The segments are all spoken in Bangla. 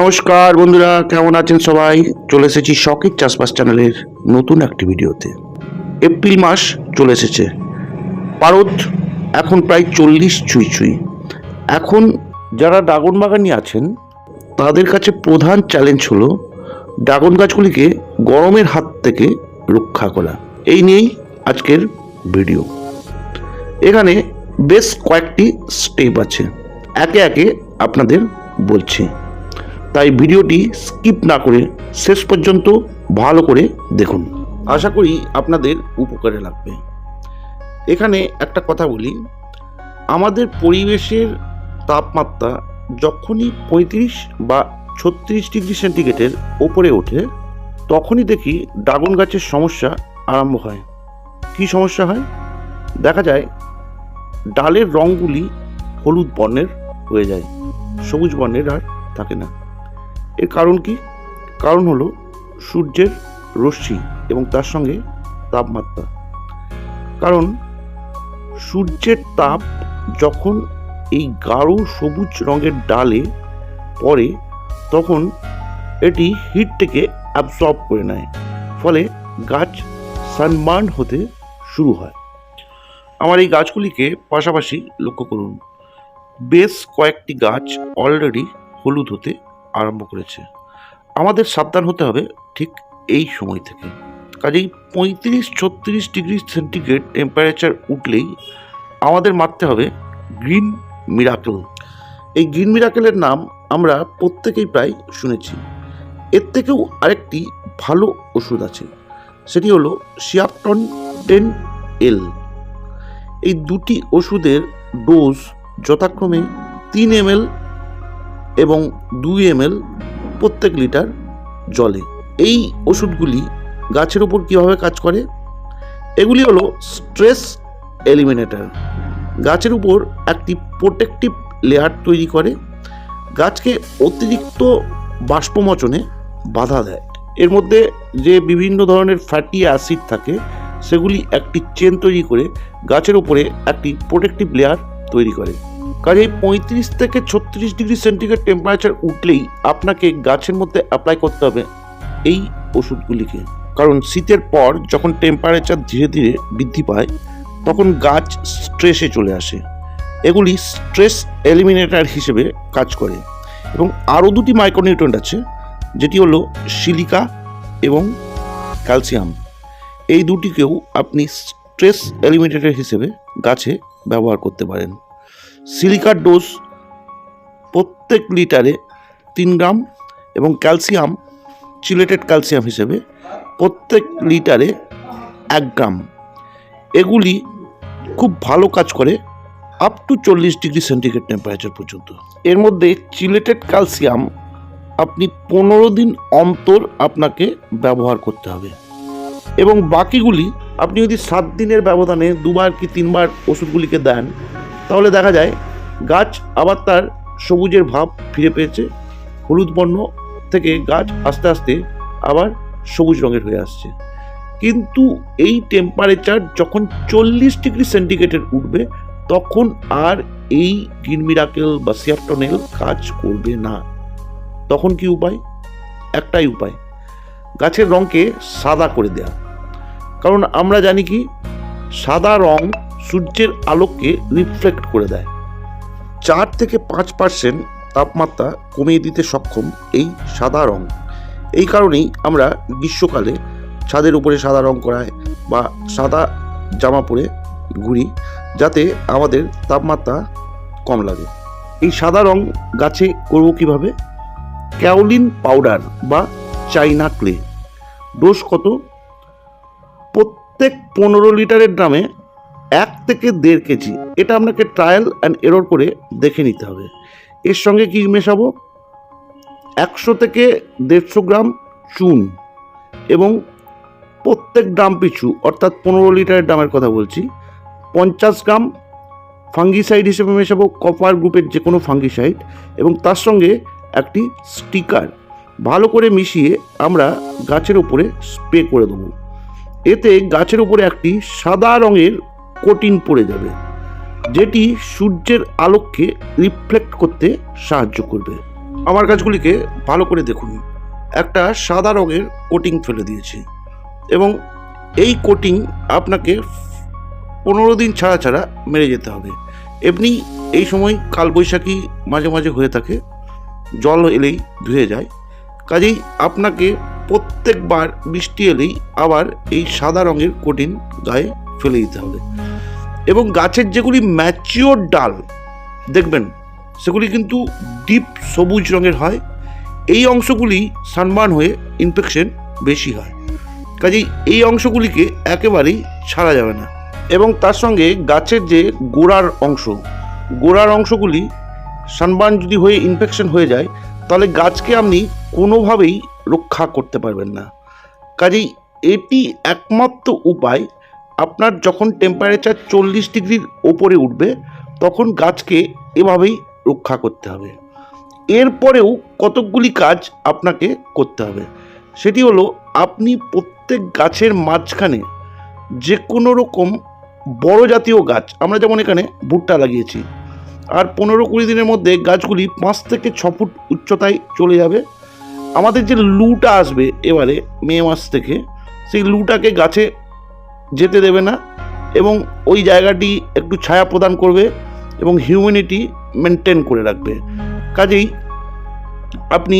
নমস্কার বন্ধুরা, কেমন আছেন সবাই? চলে এসেছি শখের চাষবাস চ্যানেলের নতুন একটি ভিডিওতে। এপ্রিল মাস চলে এসেছে। পারদ এখন প্রায় চল্লিশ ছুঁই ছুঁই। এখন যারা ড্রাগন বাগানি আছেন, তাদের কাছে প্রধান চ্যালেঞ্জ হলো ড্রাগন গাছগুলিকে গরমের হাত থেকে রক্ষা করা। এই নিয়েই আজকের ভিডিও। এখানে বেশ কয়েকটি স্টেপ আছে। একে একে আপনাদের বলছি। তাই ভিডিওটি স্কিপ না করে শেষ পর্যন্ত ভালো করে দেখুন। আশা করি আপনাদের উপকারে লাগবে। এখানে একটা কথা বলি। আমাদের পরিবেশের তাপমাত্রা যখনই পঁয়ত্রিশ বা ছত্রিশ ডিগ্রি সেন্টিগ্রেডের ওপরে ওঠে, তখনই দেখি ড্রাগন গাছের সমস্যা আরম্ভ হয়। কী সমস্যা হয়? দেখা যায় ডালের রঙগুলি হলুদ বর্ণের হয়ে যায়, সবুজ বর্ণের আর থাকে না। এর কারণ কি? কারণ হলো সূর্যের রশ্মি এবং তার সঙ্গে তাপমাত্রা। কারণ সূর্যের তাপ যখন এই গাঢ় সবুজ রঙের ডালে পড়ে, তখন এটি হিটটাকে অ্যাবসর্ব করে নেয়। ফলে গাছ সানবার্ন হতে শুরু হয়। আমার এই গাছগুলিকে পাশাপাশি লক্ষ্য করুন। বেশ কয়েকটি গাছ অলরেডি হলুদ হতে আরম্ভ করেছে। আমাদের সাবধান হতে হবে ঠিক এই সময় থেকে। কাজেই পঁয়ত্রিশ ছত্রিশ ডিগ্রি সেন্টিগ্রেড টেম্পারেচার উঠলেই আমাদের মারতে হবে গ্রিন মিরাকেল এই গ্রিন মিরাকেলের নাম আমরা প্রত্যেকেই প্রায় শুনেছি। এর থেকেও আরেকটি ভালো ওষুধ আছে, সেটি হলো সিয়াপটন টেন এল এই দুটি ওষুধের ডোজ যথাক্রমে তিন এমএল এবং দুই এমএল প্রত্যেক লিটার জলে। এই ওষুধগুলি গাছের উপর কীভাবে কাজ করে? এগুলি হলো স্ট্রেস এলিমিনেটর। গাছের উপর একটি প্রোটেক্টিভ লেয়ার তৈরি করে। গাছকে অতিরিক্ত বাষ্পমোচনে বাধা দেয়। এর মধ্যে যে বিভিন্ন ধরনের ফ্যাটি অ্যাসিড থাকে, সেগুলি একটি চেন তৈরি করে গাছের উপরে একটি প্রোটেক্টিভ লেয়ার তৈরি করে। কাজে পঁয়ত্রিশ থেকে ছত্রিশ ডিগ্রি সেন্টিগ্রেড টেম্পারেচার উঠলেই আপনাকে গাছের মধ্যে অ্যাপ্লাই করতে হবে এই ওষুধগুলিকে। কারণ শীতের পর যখন টেম্পারেচার ধীরে ধীরে বৃদ্ধি পায়, তখন গাছ স্ট্রেসে চলে আসে। এগুলি স্ট্রেস এলিমিনেটর হিসেবে কাজ করে। এবং আরও দুটি মাইক্রোনিউট্রেন্ট আছে, যেটি হলো সিলিকা এবং ক্যালসিয়াম এই দুটিকেও আপনি স্ট্রেস এলিমিনেটর হিসেবে গাছে ব্যবহার করতে পারেন। সিলিকার ডোজ প্রত্যেক লিটারে তিন গ্রাম এবং ক্যালসিয়াম, চিলেটেড ক্যালসিয়াম হিসেবে প্রত্যেক লিটারে এক গ্রাম। এগুলি খুব ভালো কাজ করে আপ টু চল্লিশ ডিগ্রি সেন্টিগ্রেড টেম্পারেচার পর্যন্ত। এর মধ্যে চিলেটেড ক্যালসিয়াম আপনি পনেরো দিন অন্তর আপনাকে ব্যবহার করতে হবে। এবং বাকিগুলি আপনি যদি সাত দিনের ব্যবধানে দুবার কি তিনবার ওষুধগুলিকে দেন তাহলে দেখা যায় গাছ আবার তার সবুজের ভাব ফিরে পেয়েছে। হলুদ বর্ণ থেকে গাছ আস্তে আস্তে আবার সবুজ রঙের হয়ে আসছে। কিন্তু এই টেম্পারেচার যখন চল্লিশ ডিগ্রি সেন্টিগ্রেডের উঠবে, তখন আর এই গ্রিন মিরাকেল বা সিয়াপটনেল কাজ করবে না। তখন কি উপায়? একটাই উপায়, গাছের রঙকে সাদা করে দেয়া। কারণ আমরা জানি কি, সাদা রং সূর্যের আলোককে রিফ্লেক্ট করে দেয়। চার থেকে পাঁচ পার্সেন্ট তাপমাত্রা কমিয়ে দিতে সক্ষম এই সাদা রং। এই কারণেই আমরা গ্রীষ্মকালে ছাদের উপরে সাদা রং করায় বা সাদা জামা পরে ঘুরি, যাতে আমাদের তাপমাত্রা কম লাগে। এই সাদা রং গাছে করব কীভাবে? ক্যাওলিন পাউডার বা চাইনা ক্লে। ডোজ কত? প্রত্যেক পনেরো লিটারের ড্রামে এক থেকে দেড় কেজি। এটা আপনাকে ট্রায়াল অ্যান্ড এরর করে দেখে নিতে হবে। এর সঙ্গে কি মেশাবো? একশো থেকে দেড়শো গ্রাম চুন এবং প্রত্যেক ড্রাম পিছু, অর্থাৎ পনেরো লিটারের ড্রামের কথা বলছি, পঞ্চাশ গ্রাম ফাঙ্গিসাইড হিসেবে মেশাবো কপার গ্রুপের যে কোনো ফাঙ্গিসাইড এবং তার সঙ্গে একটি স্টিকার ভালো করে মিশিয়ে আমরা গাছের উপরে স্প্রে করে দেবো। এতে গাছের উপরে একটি সাদা রঙের কোটিং পড়ে যাবে, যেটি সূর্যের আলোককে রিফ্লেক্ট করতে সাহায্য করবে। আমার গাছগুলিকে ভালো করে দেখুন। একটা সাদা রঙের কোটিং ফেলে দিয়েছি এবং এই কোটিং আপনাকে পনেরো দিন ছাড়া ছাড়া মেরে যেতে হবে। এমনি এই সময় কালবৈশাখী মাঝে মাঝে হয়ে থাকে, জল এলেই ধুয়ে যায়। কাজেই আপনাকে প্রত্যেকবার বৃষ্টি এলেই আবার এই সাদা রঙের কোটিন গায়ে ফেলে দিতে হবে। এবং গাছের যেগুলি ম্যাচিওর ডাল, দেখবেন, সেগুলি কিন্তু ডিপ সবুজ রঙের হয়। এই অংশগুলি সানবার্ন হয়ে ইনফেকশন বেশি হয়। কাজেই এই অংশগুলিকে একেবারেই ছাড়া যাবে না। এবং তার সঙ্গে গাছের যে গোড়ার অংশ, গোড়ার অংশগুলি সানবার্ন যদি হয়ে ইনফেকশন হয়ে যায়, তাহলে গাছকে আপনি কোনোভাবেই রক্ষা করতে পারবেন না। কাজেই এটি একমাত্র উপায় আপনার যখন টেম্পারেচার চল্লিশ ডিগ্রির ওপরে উঠবে, তখন গাছকে এভাবেই রক্ষা করতে হবে। এরপরেও কতকগুলি কাজ আপনাকে করতে হবে। সেটি হলো, আপনি প্রত্যেক গাছের মাঝখানে যে কোনো রকম বড় জাতীয় গাছ, আমরা যেমন এখানে ভুট্টা লাগিয়েছি, আর পনেরো কুড়ি দিনের মধ্যে গাছগুলি পাঁচ থেকে ছ ফুট উচ্চতায় চলে যাবে। আমাদের যে লুটা আসবে এবারে মে মাস থেকে, সেই লুটাকে গাছে যেতে দেবে না এবং ওই জায়গাটি একটু ছায়া প্রদান করবে এবং হিউম্যানিটি মেনটেন করে রাখবে। কাজেই আপনি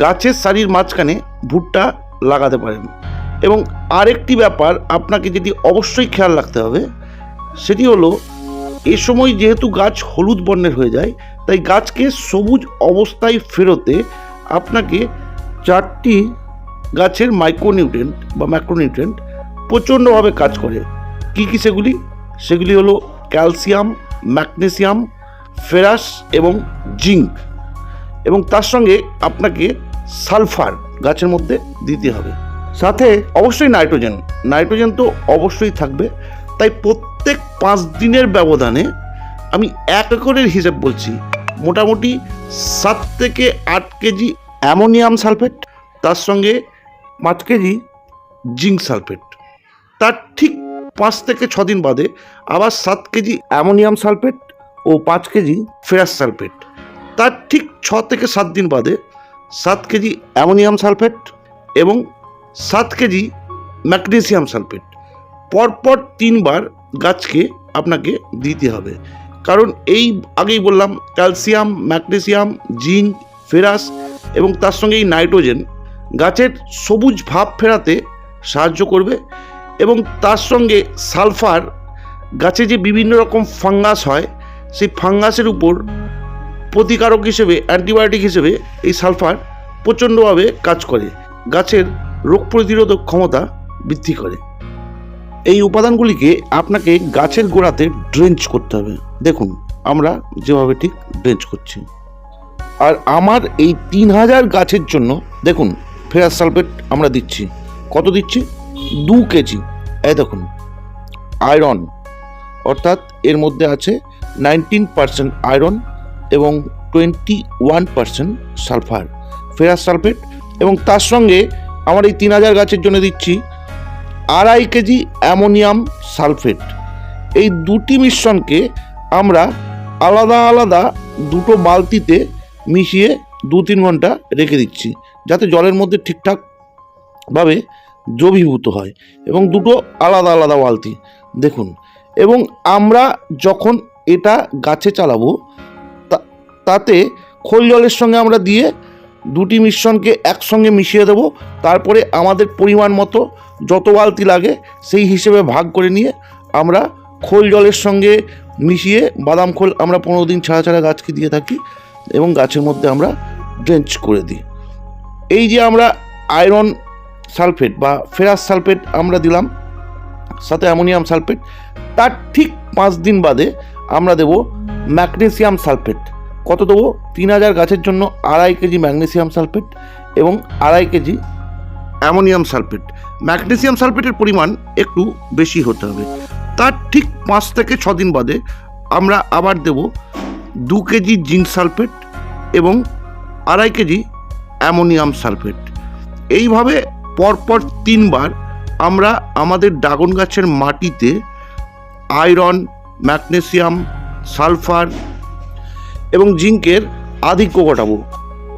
গাছের সারির মাঝখানে ভুট্টা লাগাতে পারেন। এবং আরেকটি ব্যাপার আপনাকে যেটি অবশ্যই খেয়াল রাখতে হবে, সেটি হলো এ সময় যেহেতু গাছ হলুদ বর্ণের হয়ে যায়, তাই গাছকে সবুজ অবস্থায় ফেরোতে আপনাকে চারটি গাছের মাইক্রোনিউট্রেন্ট বা ম্যাক্রোনিউট্রেন্ট প্রচণ্ডভাবে কাজ করে। কী কী সেগুলি? সেগুলি হলো ক্যালসিয়াম, ম্যাগনেসিয়াম, ফেরাস এবং জিঙ্ক। এবং তার সঙ্গে আপনাকে সালফার গাছের মধ্যে দিতে হবে। সাথে অবশ্যই নাইট্রোজেন। নাইট্রোজেন তো অবশ্যই থাকবে। তাই প্রত্যেক পাঁচ দিনের ব্যবধানে আমি এক একরের হিসেব বলছি। মোটামুটি সাত থেকে আট কেজি অ্যামোনিয়াম সালফেট, তার সঙ্গে পাঁচ কেজি জিঙ্ক সালফেট। তার ঠিক পাঁচ থেকে ছ দিন বাদে আবার সাত কেজি অ্যামোনিয়াম সালফেট ও পাঁচ কেজি ফেরাস সালফেট। তার ঠিক ছ থেকে সাত দিন বাদে সাত কেজি অ্যামোনিয়াম সালফেট এবং সাত কেজি ম্যাগনেসিয়াম সালফেট। পরপর তিনবার গাছকে আপনাকে দিতে হবে। কারণ এই আগেই বললাম, ক্যালসিয়াম, ম্যাগনেসিয়াম, জিঙ্ক, ফেরাস এবং তার সঙ্গে এই নাইট্রোজেন গাছের সবুজ ভাব ফেরাতে সাহায্য করবে। এবং তার সঙ্গে সালফার গাছে যে বিভিন্ন রকম ফাঙ্গাস হয়, সেই ফাঙ্গাসের উপর প্রতিকারক হিসেবে, অ্যান্টিবায়োটিক হিসেবে এই সালফার প্রচণ্ডভাবে কাজ করে। গাছের রোগ প্রতিরোধক ক্ষমতা বৃদ্ধি করে। এই উপাদানগুলিকে আপনাকে গাছের গোড়াতে ড্রেঞ্চ করতে হবে। দেখুন, আমরা যেভাবে ঠিক ড্রেঞ্চ করছি। আর আমার এই তিন হাজার গাছের জন্য, দেখুন, ফেরাস সালফেট আমরা দিচ্ছি। কত দিচ্ছি? দু কেজি। এই দেখুন আয়রন অর্থাৎ এর মধ্যে আছে নাইনটিন পার্সেন্ট আয়রন এবং twenty one percent sulphur ferrous sulphate এবং তার সঙ্গে আমার এই তিন হাজার গাছের জন্য দিচ্ছি আড়াই কেজি অ্যামোনিয়াম সালফেট। এই দুটি মিশ্রণকে আমরা আলাদা আলাদা দুটো বালতিতে মিশিয়ে দু তিন ঘণ্টা রেখে দিচ্ছি, যাতে জলের মধ্যে ঠিকঠাকভাবে দ্রবীভূত হয় এবং দুটো আলাদা আলাদা বালতি। দেখুন, এবং আমরা যখন এটা গাছে চালাবো তাতে খোল জলের সঙ্গে আমরা দিয়ে দুটি মিশ্রণকে একসঙ্গে মিশিয়ে দেবো। তারপরে আমাদের পরিমাণ মতো যত বালতি লাগে, সেই হিসেবে ভাগ করে নিয়ে আমরা খোল জলের সঙ্গে মিশিয়ে বাদাম খোল আমরা পনেরো দিন ছাড়া ছাড়া গাছকে দিয়ে থাকি এবং গাছের মধ্যে আমরা ড্রেঞ্চ করে দিই। এই যে আমরা আয়রন সালফেট বা ফেরাস সালফেট আমরা দিলাম, সাথে অ্যামোনিয়াম সালফেট। তার ঠিক পাঁচ দিন বাদে আমরা দেব ম্যাগনেসিয়াম সালফেট। কত দেবো? তিন হাজার গাছের জন্য আড়াই কেজি ম্যাগনেসিয়াম সালফেট এবং আড়াই কেজি অ্যামোনিয়াম সালফেট। ম্যাগনেসিয়াম সালফেটের পরিমাণ একটু বেশি হতে হবে। তার ঠিক পাঁচ থেকে ছ দিন বাদে আমরা আবার দেব দু কেজি জিঙ্ক সালফেট এবং আড়াই কেজি অ্যামোনিয়াম সালফেট। এইভাবে পরপর তিনবার আমরা আমাদের ড্রাগন গাছের মাটিতে আয়রন, ম্যাগনেসিয়াম, সালফার এবং জিঙ্কের আধিক্য ঘটাবো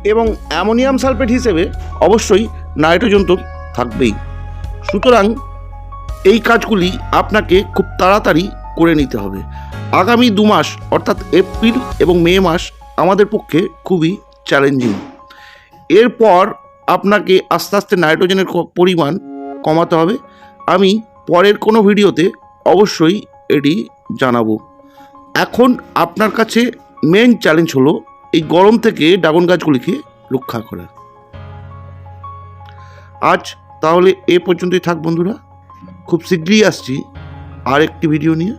এবং অ্যামোনিয়াম সালফেট হিসেবে অবশ্যই নাইট্রোজেন তো থাকবেই। সুতরাং এই কাজগুলি আপনাকে খুব তাড়াতাড়ি করে নিতে হবে। আগামী দু মাস, অর্থাৎ এপ্রিল এবং মে মাস আমাদের পক্ষে খুবই চ্যালেঞ্জিং। এরপর আপনাকে আস্তে আস্তে নাইট্রোজেনের পরিমাণ কমাতে হবে। আমি পরের কোনো ভিডিওতে অবশ্যই এটি জানাব। এখন আপনার কাছে মেন চ্যালেঞ্জ হলো এই গরম থেকে ড্রাগন গাছগুলিকে রক্ষা করা। আজ তাহলে এ পর্যন্তই থাক বন্ধুরা। খুব শীঘ্রই আসছি আর একটি ভিডিও নিয়ে।